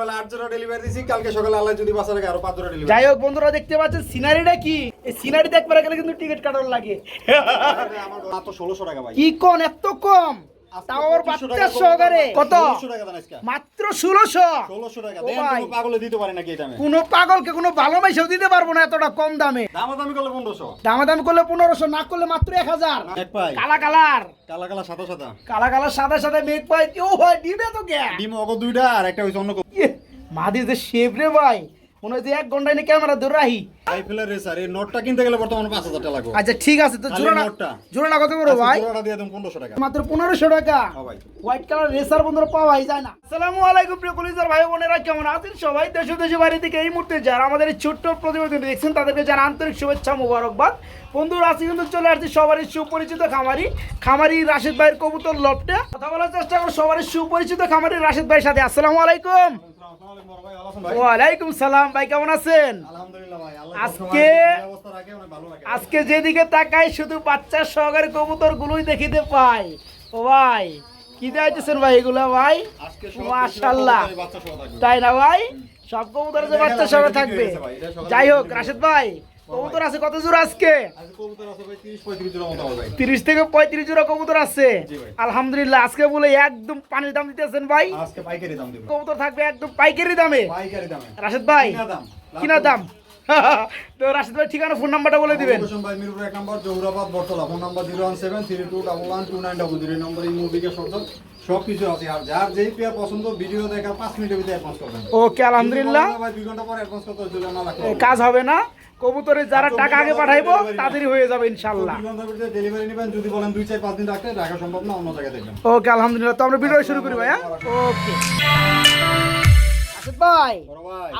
সকালবেলা আট জোড়া ডেলিভারি দিছি কালকে সকালে আল্লাহ যদি বাসা রাখে আরও পাঁচ জোড়া ডেলিভারি যাই হোক বন্ধুরা দেখতে পাচ্ছেন সিনারিটা কি? এই সিনারি দেখবার গেলে কিন্তু টিকিট কাটার লাগে। আমার ষোলোশো টাকা ভাই। কি কোন এত কম? তাও আবার বাচ্চা সহকারে। কত? ষোলোশো টাকা দেন আজকে মাত্র ষোলোশো? ষোলোশো টাকা। ও দেন ভাই। কোনো পাগলে দিতে পারে নাকি এটা কোনো পাগলকে কোনো ভালোবাসাও দিতে পারব না এতটা কম দামে। দামাদামি করলে পনেরোশো। দামাদামি করলে পনেরোশো না করলে মাত্র এক হাজার। কালা কালার। কালা কালা সাদা সাদা। কালা সাদা সাদা মেঘ পাই। ও ভাই দিবে তো কে? ডিম অগ দুইটা আর একটা অন্য ইয়ে, মাদি যে শেপ রে ভাই। মনে হচ্ছে এক ঘন্টায় ক্যামেরা ধরে রাহি আইফেলের রেসার এই নোটটা কিনতে গেলে বর্তমানে পাঁচ হাজার টাকা লাগবে। আচ্ছা ঠিক আছে তো জোড়াটা জোড়াটা কত করো ভাই? জোড়াটা দিয়ে দেন পনেরোশো টাকা। মাত্র টাকা। হ্যাঁ ভাই। হোয়াইট কালার রেসার বন্ধুরা পাওয়াই যায় না। আসসালামু আলাইকুম প্রিয় কলিজার ভাই বোনেরা কেমন আছেন সবাই? দেশে দেশে বাইরে থেকে এই মুহূর্তে যারা আমাদের এই ছোট্ট প্রতিবেদন দেখছেন তাদেরকে জানা আন্তরিক শুভেচ্ছা মোবারকবাদ। বন্ধুরা আজকে কিন্তু চলে আসছি সবারই সুপরিচিত খামারি খামারি রাশেদ ভাইয়ের কবুতর লপটে। কথা বলার চেষ্টা করো সবারই সুপরিচিত খামারি রাশেদ ভাইয়ের সাথে। আসসালামু আলাইকুম। ওয়ালাইকুম সালাম ভাই কেমন আছেন? আজকে- আজকে যেদিকে তাকাই শুধু বাচ্চার সহকারে কবুতর গুলোই দেখিতে পাই। ও ভাই কি ভাই এগুলা ভাই। তাই না ভাই? সব কবুতরের যে বাচ্চা থাকবে। যাই হোক রাশেদ ভাই কবুতর আছে কত জোড়া আজকে? আজকে কবুতর আছে ভাই 30 35 জোড়া মতো হবে ভাই। তিরিশ থেকে পঁয়ত্রিশ জোড়া কবুতর আছে। আলহামদুলিল্লাহ আজকে বলে একদম পানির দাম দিতেছেন ভাই। কবুতর থাকবে একদম পাইকারি দামে। রাশেদ ভাই কিনা দাম? তো রাশেদ ভাই ঠিকানা ফোন নাম্বারটা বলে দিবেন। ভাই মিরপুর এক নম্বর Jahurabad Bottola. Phone number zero one seven three two double one two nine double zero নম্বর এই মুভিকে সব সব কিছু আছে। আর যার যেই পেয়ার পছন্দ ভিডিও দেখা পাঁচ মিনিটের ভিতরে অ্যাডভান্স করবেন ওকে আলহামদুলিল্লাহ। ভাই দুই ঘণ্টা পরে অ্যাডভান্স করতে হচ্ছে না কাজ হবে না। কবুতরে যারা টাকা আগে পাঠাইবো তাদেরই হয়ে যাবে ইনশাল্লাহ ডেলিভারি নেবেন যদি বলেন দুই চার পাঁচ দিন রাখতে রাখা সম্ভব না অন্য জায়গায় দেখবেন। ওকে আলহামদুলিল্লাহ। তো আমরা ভিডিও শুরু করি ভাই হ্যাঁ ওকে। ভাই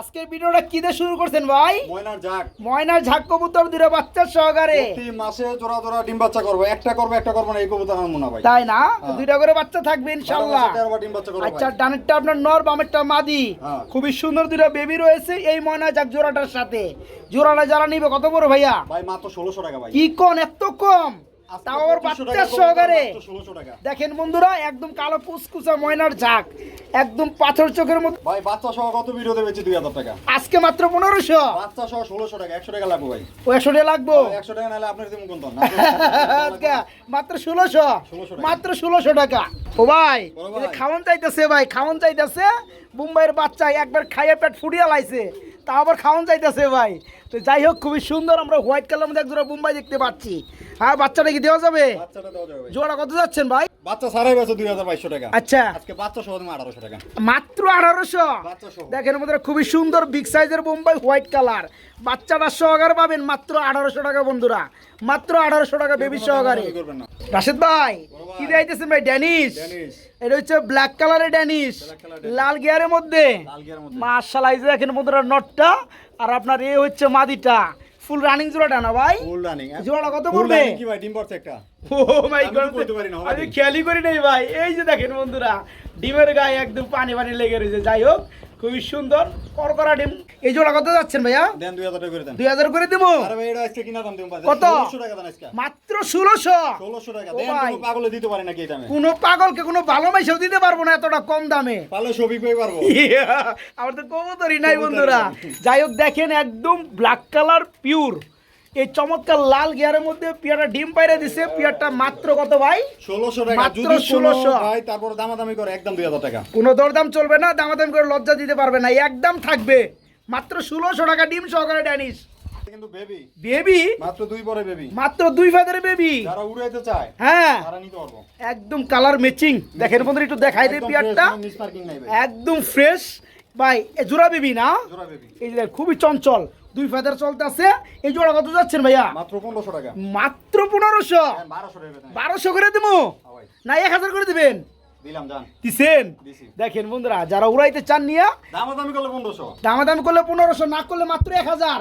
আজকের ভিডিওটা কি দিয়ে শুরু করছেন ভাই? ময়নার জাক ময়নার ঝাক কবুতর দিলে বাচ্চার সহকারে। প্রতি মাসে জোড়া জোড়া ডিম বাচ্চা করব। একটা করব একটা করব না এই কবুতর আমার মনে ভাই। তাই না? হ্যাঁ। দুইটা করে বাচ্চা থাকবে ডিম করব আচ্ছা ডানেরটা আপনার নর বামেরটা মাদি। হ্যাঁ। খুবই সুন্দর দুইটা বেবি রয়েছে এই ময়না ঝাক জোড়াটার সাথে। জোড়াটা যারা নিবে কত বড় ভাইয়া? ভাই মাত্র ষোলোশো টাকা ভাই। কি কোন এত কম? তাও আবার 2500 টাকা সহকারে। ষোলোশো দেখেন বন্ধুরা একদম কালো কুচকুচা ময়নার ঝাঁক একদম পাথর চোখের মতো। ভাই বাচ্চা সহ কত দুই হাজার টাকা? আজকে মাত্র পনেরোশো। বাচ্চা সহ ষোলোশো টাকা একশো টাকা লাগবে ভাই। ও একশো টাকা লাগবো? একশো টাকা নাহলে আপনার দিন কোন মাত্র ষোলোশো। মাত্র ষোলোশো টাকা। ও ভাই। খাওয়ান চাইতেছে ভাই খাওয়ান চাইতেছে। মুম্বাইয়ের বাচ্চা একবার খাইয়ে পেট ফুটিয়ে লাইছে। তা আবার খাওয়ান চাইতেছে ভাই। তো যাই হোক খুবই সুন্দর আমরা হোয়াইট কালার মধ্যে একজোড়া মুম্বাই দেখতে পাচ্ছি। হ্যাঁ বাচ্চাটা কি দেওয়া যাবে? জোড়া কত যাচ্ছেন ভাই? বাচ্চা সারাই বেছে দুই হাজার বাইশশো টাকা। আচ্ছা। আজকে বাচ্চা সহ আঠারোশো টাকা। মাত্র আঠারোশো? দেখেন আমাদের খুবই সুন্দর বিগ সাইজের বোম্বাই হোয়াইট কালার বাচ্চাটা সহকারে পাবেন মাত্র আঠারোশো টাকা বন্ধুরা। মাত্র আঠারোশো টাকা বেবি সহকারে। রাশেদ ভাই কি দিয়েছেন ভাই? ড্যানিশ। ড্যানিশ। এটা হচ্ছে ব্ল্যাক কালারের ড্যানিশ। লাল গিয়ারের মধ্যে? মার্শাল আইজে দেখেন বন্ধুরা নটটা আর আপনার এ হচ্ছে মাদিটা। ফুল রানিং জোড়াটা না ভাই? ফুল রানিং জোড়াটা কত করবে পড়বে? কি ভাই? ডিম পড়ছে একটা। ও মাই গড বলতে পারি না, আমি খেয়ালই করি নাই ভাই। এই যে দেখেন বন্ধুরা ডিমের গায়ে একদম পানি পানি লেগে রয়েছে। যাই হোক খুবই সুন্দর করকরা ডিম। এই জোড়া কত যাচ্ছেন ভাইয়া? দেন টাকা করে দেন। দুই হাজার করে দেবো? আরে ভাই এটা আজকে কিনা দাম দেবো কত? ষোলোশো টাকা দেন আজকে। মাত্র ষোলোশো? ষোলোশো টাকা। দেন কোনো পাগলে দিতে পারে নাকি আমি? কোনো পাগলকে কোনো ভালোবাসাও দিতে পারব না এতটা কম দামে। ভালো ছবি পেয়ে পারব। আমার তো কবুতরই নাই বন্ধুরা। যাই হোক দেখেন একদম ব্ল্যাক কালার পিওর এই চমৎকার লাল গিয়ারের মধ্যে পিয়ারটা ডিম পাইরে দিছে। পিয়ারটা মাত্র কত ভাই? ষোলোশো টাকা মাত্র যদি ষোলো 1600 ভাই তারপর দামাদামি করে একদম দুই হাজার টাকা। কোনো দরদাম চলবে না দামাদাম করে লজ্জা দিতে পারবে না একদম থাকবে। মাত্র ষোলোশো টাকা ডিম সহকারে ড্যানিশ। কিন্তু বেবি। বেবি? মাত্র দুই পরে বেবি। মাত্র দুই ফাদারে বেবি। যারা উড়াইতে চায় হ্যাঁ। তারা নিতে পারব। একদম কালার ম্যাচিং দেখেন বন্ধুরা একটু দেখাই একদম পিয়ারটা। ফ্রেশ ভাই। জোড়া বেবি না? জোড়া বেবি। এই যে খুবই চঞ্চল। দুই ফাদার চলতে আছে এই জোড়া কত যাচ্ছেন ভাইয়া? মাত্র পনেরোশো টাকা। মাত্র পনেরোশো? হ্যাঁ, বারোশো করে দেবো হ্যাঁ না এক হাজার করে দিবেন? দিছেন? দেখেন বন্ধুরা যারা উড়াইতে চান নিয়া দামাদামি করলে পনেরোশো। দামাদামি করলে পনেরোশো না করলে মাত্র এক হাজার।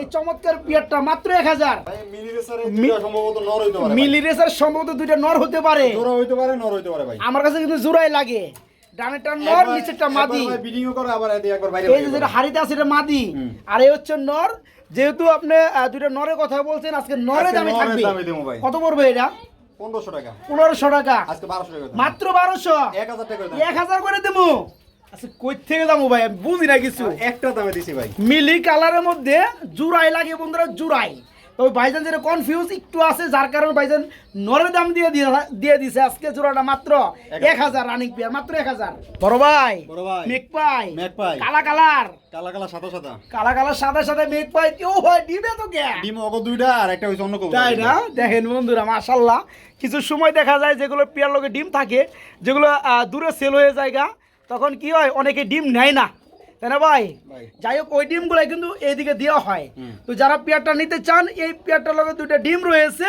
এই চমৎকার পিয়ারটা মাত্র এক হাজার। মিলি রেসার সম্ভবত দুইটা নর হতে পারে। জোড়া হইতে পারে নর হইতে পারে ভাই। আমার কাছে কিন্তু জোড়াই লাগে। ডানেরটা নর নিচেরটা মাদি। বিডিং করে আবার একবার বাইরে এই যে যেটা হাড়িতে আছে এটা মাদি। আর এই হচ্ছে নর। যেহেতু আপনি দুইটা নরের কথা বলছেন আজকে নরে দামে থাকবে। দামে। কত পড়বে এটা? পনেরোশো টাকা। পনেরোশো টাকা। আজকে বারোশো টাকা মাত্র বারোশো? এক হাজার টাকা এক হাজার করে দেবো? আচ্ছা কই থেকে যাব ভাই? বুঝি না কিছু। একটা দামে দিছি ভাই। মিলি কালারের মধ্যে জুরাই লাগে বন্ধুরা জুরাই। তবে ভাইজান যেটা কনফিউজ একটু আছে যার কারণে ভাইজান নরের দাম দিয়ে দিয়ে- দিছে। আজকে জোড়াটা মাত্র এক হাজার। রানিং পেয়ার মাত্র এক হাজার। বড় ভাই মেঘ পাই। মেঘ পাই। কালা কালার। কালা কালা সাদা সাদা। কালা সাদা সাদা মেঘ পাই। কেউ দিবে তো কে? ডিম অগ দুইটা আর একটা হইছে অন্য কবুতর। তাই না? দেখেন বন্ধুরা মাশাল্লাহ কিছু সময় দেখা যায় যেগুলো পেয়ার লোকে ডিম থাকে যেগুলো দূরে সেল হয়ে যায়গা তখন কি হয় অনেকে ডিম নেয় না। তাই না ভাই। যাই হোক ওই ডিমগুলো কিন্তু এইদিকে দেওয়া হয়। তো যারা পেয়ারটা নিতে চান এই পেয়ারটার লগে দুইটা ডিম রয়েছে।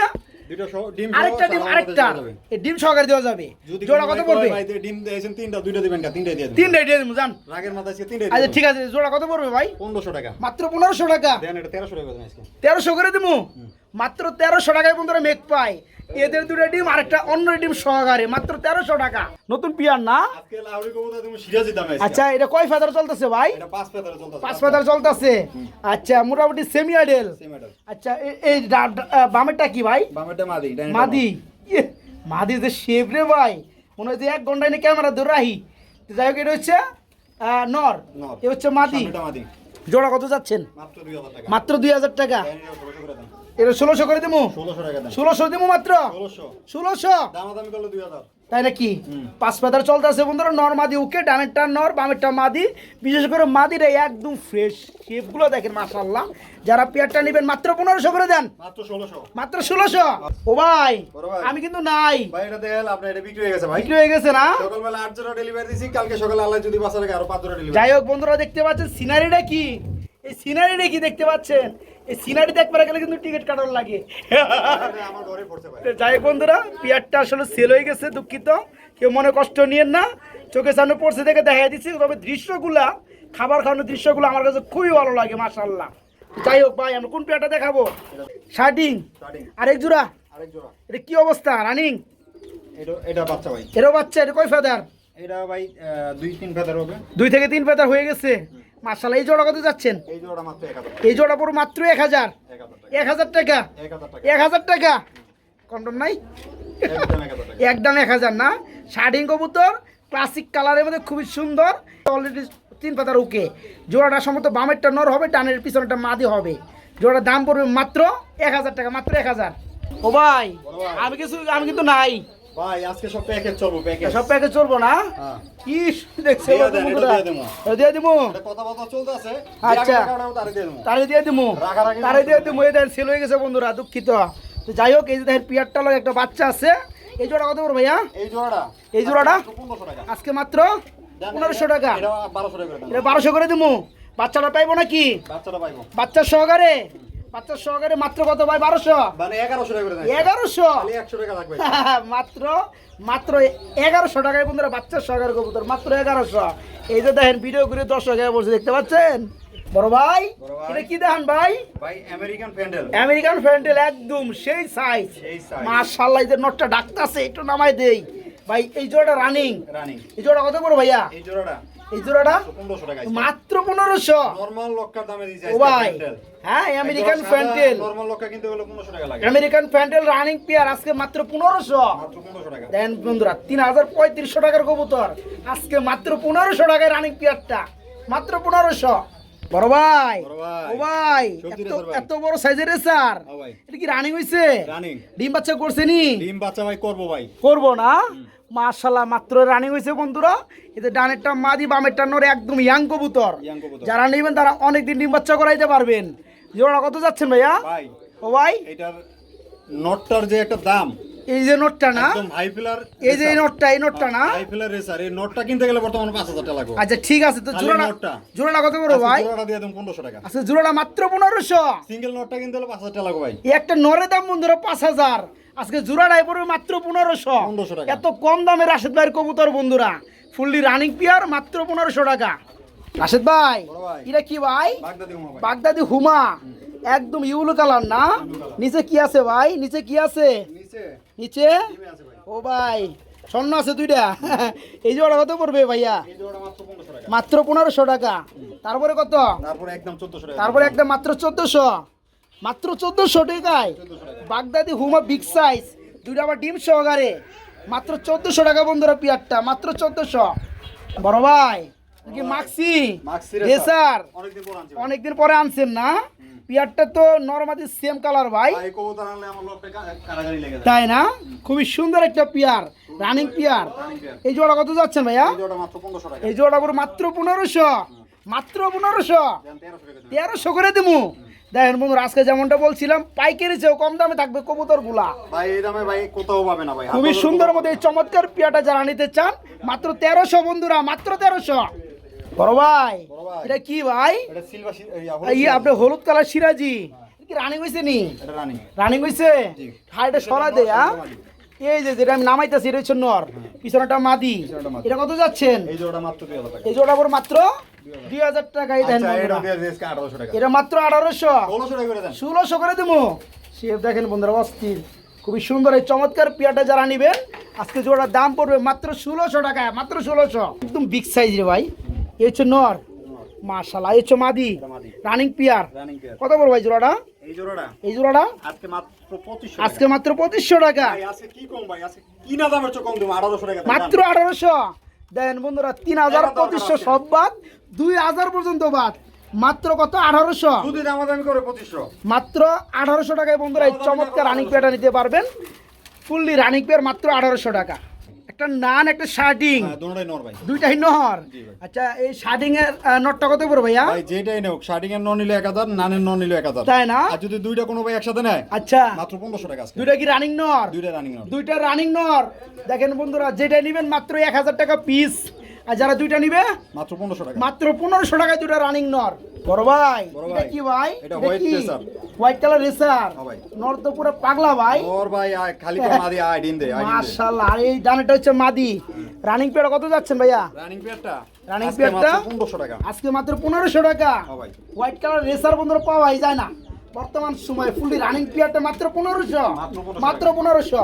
আরেকটা ডিম আরেকটা। দেওয়া যাবে। ডিম সহকারে দেওয়া যাবে। জোড়া কত পড়বে? ডিম দিয়েছেন তিনটা দুইটা দিবেন কা তিনটাই দিয়ে তিনটাই দিয়ে দেবো জান। রাগের মাথায় আজকে তিনটাই আচ্ছা ঠিক আছে জোড়া কত পড়বে ভাই? টাকা। মাত্র টাকা। দেন এটা তেরোশো টাকা দেন আজকে। তেরোশো করে দিব মাত্র তেরোশো টাকায় বন্ধুরা মেঘ পাই এদের দুটো ডিম আরেকটা অন্য ডিম সহকারে মাত্র তেরোশো টাকা। নতুন পিয়ার না। আচ্ছা এটা কয় ফেদার চলতেছে ভাই? পাঁচ ফেদার চলতেছে আচ্ছা মোটামুটি সেমি আইডেল আচ্ছা এই বামেরটা কি ভাই? মাদি মাদি। ইয়ে, যে শেপ রে ভাই। মনে হচ্ছে এক ঘন্টায় নিয়ে ক্যামেরা ধরে রাহি যাই হোক এটা হচ্ছে নর। এ হচ্ছে মাদি। জোড়া কত যাচ্ছেন? মাত্র দুই হাজার টাকা। এটা ষোলোশো করে দেবো ষোলোশো দেবো মাত্র? ষোলোশো। তাই নাকি? পাঁচ পাতার চলতে আছে বন্ধুরা নর মাদি উকে ডানেরটা নর বামেরটা মাদি। বিশেষ করে মাদিরা একদম ফ্রেশ শেপগুলো দেখেন মাশাল্লাহ যারা পেয়ারটা নেবেন মাত্র পনেরোশো করে দেন। মাত্র ষোলোশো। মাত্র ষোলোশো? ও ভাই আমি কিন্তু নাই। ভাই এটা দেখেন এটা বিক্রি হয়ে গেছে ভাই। বিক্রি হয়ে গেছে না? যাই হোক বন্ধুরা দেখতে পাচ্ছেন সিনারিটা কি? এই সিনারিটা কি দেখতে পাচ্ছেন? এই সিনারি গেলে কিন্তু টিকিট কাটার লাগে। যাই হোক বন্ধুরা পিয়ারটা আসলে সেল হয়ে গেছে দুঃখিত। কেউ মনে কষ্ট নিয়েন না। চোখের সামনে পড়ছে দেখে দেখা দিচ্ছি তবে দৃশ্যগুলা খাবার খাওয়ানোর দৃশ্যগুলো আমার কাছে খুবই ভালো লাগে যাই হোক ভাই আমরা কোন পেয়ারটা দেখাবো? শার্টিং স্টার্টিং আরেক জোড়া। এটা কি অবস্থা রানিং? এটা এটা বাচ্চা ভাই। এরও বাচ্চা এটা কয় ফেদার? এটা ভাই দুই তিন ফেদার হবে। দুই থেকে তিন ফেদার হয়ে গেছে। এই জোড়া কত যাচ্ছেন? এই জোড়া মাত্র এই জোড়া পুরো টাকা। কন্ডম নাই? একদম না? শার্টিং কবুতর ক্লাসিক কালারের মধ্যে খুবই সুন্দর। অলরেডি তিন পাতার উকে জোড়াটা সম্ভবত বামেরটা নর হবে ডানের পিছনেরটা মাদি হবে। জোড়ার দাম পড়বে মাত্র এক হাজার টাকা মাত্র এক হাজার। ও ভাই। আমি কিছু আমি কিন্তু নাই। ভাই আজকে সব প্যাকেজ চলবো প্যাকেজ সব প্যাকেজ চলবো না? হ্যাঁ। কি দেখছে দিয়ে চলতেছে আচ্ছা। তারে দিয়ে তারে দিয়ে এই সেল হয়ে গেছে বন্ধুরা দুঃখিত। তো যাই হোক এই যে দেখেন পিয়ারটা লগে একটা বাচ্চা আছে। এই জোড়া কত করব ভাইয়া? এই জোড়াটা। এই জোড়াটা? আজকে মাত্র পনেরোশো টাকা। বারোশো করে দিব। বাচ্চাটা পাইবো নাকি? বাচ্চাটা পাইবো। বাচ্চার সহকারে? বাচ্চার সহকারে মাত্র কত ভাই? বারোশো? মানে এগারোশো টাকা এগারোশো? একশো টাকা লাগবে। মাত্র মাত্র এগারোশো টাকায় বন্ধুরা বাচ্চার সহকারে কবুতর মাত্র এগারোশো। এই যে দেখেন ভিডিও করে বসে দেখতে পাচ্ছেন? বড় ভাই এটা কি দেখেন ভাই? ভাই আমেরিকান প্যান্ডেল আমেরিকান ফ্যান্ডেল একদম সেই সাইজ। মাশাআল্লাহ এই যে নটটা ডাকতাছে একটু নামাই দেই। ভাই এই জোড়াটা রানিং রানিং এই জোড়া কত বড় ভাইয়া? এই জোড়াটা এই জোড়াটা মাত্র পনেরোশো। নর্মাল লক্কার দামে ও ভাই। হ্যাঁ আমেরিকান ফ্যান্টেল নর্মাল লক্কা কিনতে টাকা লাগে। আমেরিকান ফ্যান্টেল রানিং পেয়ার আজকে মাত্র পনেরোশো। মাত্র টাকা। দেন বন্ধুরা তিন হাজার পঁয়ত্রিশশো টাকার কবুতর। আজকে মাত্র পনেরোশো টাকায় রানিং পেয়ারটা মাত্র পনেরোশো। বড় ভাই। ও ভাই এত এত বড় সাইজের ও এটা কি রানিং হইছে? রানিং ডিম বাচ্চা করছে নি? ডিম বাচ্চা ভাই করব ভাই। করব না? মাশাল্লাহ মাত্র রানিং হয়েছে বন্ধুরা। এতে ডানেরটা মাদি বামেরটা নর একদম ইয়াং কবুতর। যারা নেবেন তারা অনেকদিন ডিম বাচ্চা করাইতে পারবেন। জোড়া কত যাচ্ছেন ভাইয়া? ও ভাই। এটার নটটার যে একটা দাম। এই যে নোটটা না? একদম হাই ফিলার এই যে নোটটা এই নোটটা না? হাই ফিলার রেসার এই নটটা কিনতে গেলে বর্তমানে পাঁচ হাজার টাকা লাগবে। আচ্ছা ঠিক আছে তো জোড়াটা। জোড়াটা কত বড় ভাই? আজকে জোড়াটা দিয়ে দেন পনেরোশো টাকা। আচ্ছা জোড়াটা মাত্র পনেরোশো। সিঙ্গেল নটটা কিনতে হলে পাঁচ হাজার টাকা লাগবে ভাই। এই একটা নরের দাম বন্ধুরা পাঁচ হাজার। আজকে জোড়াটাই পড়বে মাত্র পনেরোশো। এত কম দামে রাশেদ ভাইয়ের কবুতর বন্ধুরা। ফুললি রানিং পিয়ার মাত্র পনেরোশো টাকা। রাশেদ ভাই এটা কি ভাই? বাগদাদি হুমা একদম ইউলো কালার না? নিচে কি আছে ভাই? নিচে কি আছে? নিচে। ও ভাই স্বর্ণ আছে দুইটা। এই জোড়া কত পড়বে ভাইয়া? মাত্র পনেরোশো টাকা। মাত্র পনেরোশো টাকা। তারপরে কত? তারপরে একদম চোদ্দশো তারপরে একদম মাত্র চোদ্দশো। মাত্র চোদ্দশো টাকায়। বাগদাদি হুমা বিগ সাইজ দুইটা আবার ডিম সহকারে। মাত্র চোদ্দশো টাকা বন্ধুরা পিয়ারটা মাত্র চোদ্দশো। বড় ভাই কি মাক্সি? রেসার অনেকদিন পর পরে আনছেন না? পিয়ারটা তো নর্মালি সেম কালার ভাই। তাই না? খুবই সুন্দর একটা পিয়ার রানিং পিয়ার। এই জোড়া কত যাচ্ছেন ভাইয়া? এই জোড়া মাত্র 1500 টাকা। এই জোড়া করে মাত্র পনেরোশো। মাত্র পনেরোশো। দেন 1300 টাকা দেন। তেরোশো করে দেবো দেখেন বন্ধুরা আজকে যেমনটা বলছিলাম পাইকারি চেয়েও কম দামে থাকবে কবুতরগুলা ভাই এই দামে ভাই কোথাও পাবে না ভাই খুবই সুন্দর মতো এই চমৎকার পিয়াটা যারা নিতে চান মাত্র তেরোশো বন্ধুরা মাত্র তেরোশো। বড় ভাই এটা কি ভাই? এই আপনি হলুদ কালার সিরাজি। কি রানিং হয়েছে নি? রানিং। রানিং হয়েছে। হাইটা সরা দে হ্যাঁ? এই যে যেটা আমি নামাইতেছি এটা হচ্ছে নর। পিছনেটা মাদি। এটা কত যাচ্ছেন? এই জোড়া মাত্র 2000 টাকা। এই জোড়া করে মাত্র দুই হাজার। দেন আচ্ছা এটা বন্ধুরা দিয়ে দিয়েছে 1800 টাকা। এটা মাত্র আঠারোশো। 1600 টাকা করে দেন। ষোলোশো করে দেবো। শেফ দেখেন বন্ধুরা অস্থির। খুবই সুন্দর এই চমৎকার পিয়াটা যারা নিবেন আজকে জোড়ার দাম পড়বে মাত্র ষোলোশো টাকা মাত্র ষোলোশো। একদম বিগ সাইজ রে ভাই। এই হচ্ছে নর। মাশাল্লাহ এই হচ্ছে মাদি। Running pair. কত বড় ভাই জোড়াটা? এই জোড়াটা? এই জোড়াটা? আজকে মাত্র 2500 আজকে মাত্র পঁচিশশো টাকা। ভাই আজকে কি কম ভাই? আজকে কি দামের চেয়ে কম দেবো 1800 টাকা মাত্র আঠারোশো। দেন বন্ধুরা সব বাদ দুই হাজার পর্যন্ত বাদ। মাত্র কত? আঠারোশো। যদি দামাদামি করে 2500 মাত্র আঠারোশো টাকায় বন্ধুরা এই চমৎকার রানিং পেয়ারটা নিতে পারবেন। ফুললি রানিং পেয়ার মাত্র আঠারোশো টাকা। একটা নান একটা শার্টিং হ্যাঁ দুটোই নর ভাই। দুইটাই নহর আচ্ছা এই শার্টিং এর নটটা কত পড়বে ভাইয়া? ভাই যেটাই নেও শার্টিং এর নন নিলে 1000 নানের নন নিলে 1000 তাই না? আর যদি দুইটা কোনো ভাই একসাথে নেয় আচ্ছা। মাত্র 1500 টাকা আজকে। দুইটা কি রানিং নর দুইটা রানিং নর দুইটা রানিং নর দেখেন বন্ধুরা যেটা নিবেন মাত্র এক হাজার টাকা পিস আর যারা দুইটা নিবে? মাত্র 1500 টাকা। মাত্র পনেরোশো টাকায় দুটা রানিং নর বড় ভাই এটা কি ভাই? এটা। হোয়াইট কালার রেসার হ্যাঁ ভাই। নর তো পুরো পাগলা ভাই। ওর ভাই খালি তো মাদি আই ডিন দে আই ডিন মাশাআল্লাহ আর এই ডানেটা হচ্ছে মাদি। রানিং পেয়ার কত যাচ্ছেন ভাইয়া? রানিং পেয়ারটা Running পেয়ারটা? 1500 টাকা। আজকে মাত্র পনেরোশো টাকা। হ্যাঁ ভাই। হোয়াইট কালার রেসার বন্ধুরা পাওয়াই যায় না। বর্তমান সময়ে ফুললি রানিং পেয়ারটা মাত্র পনেরোশো। মাত্র পনেরোশো।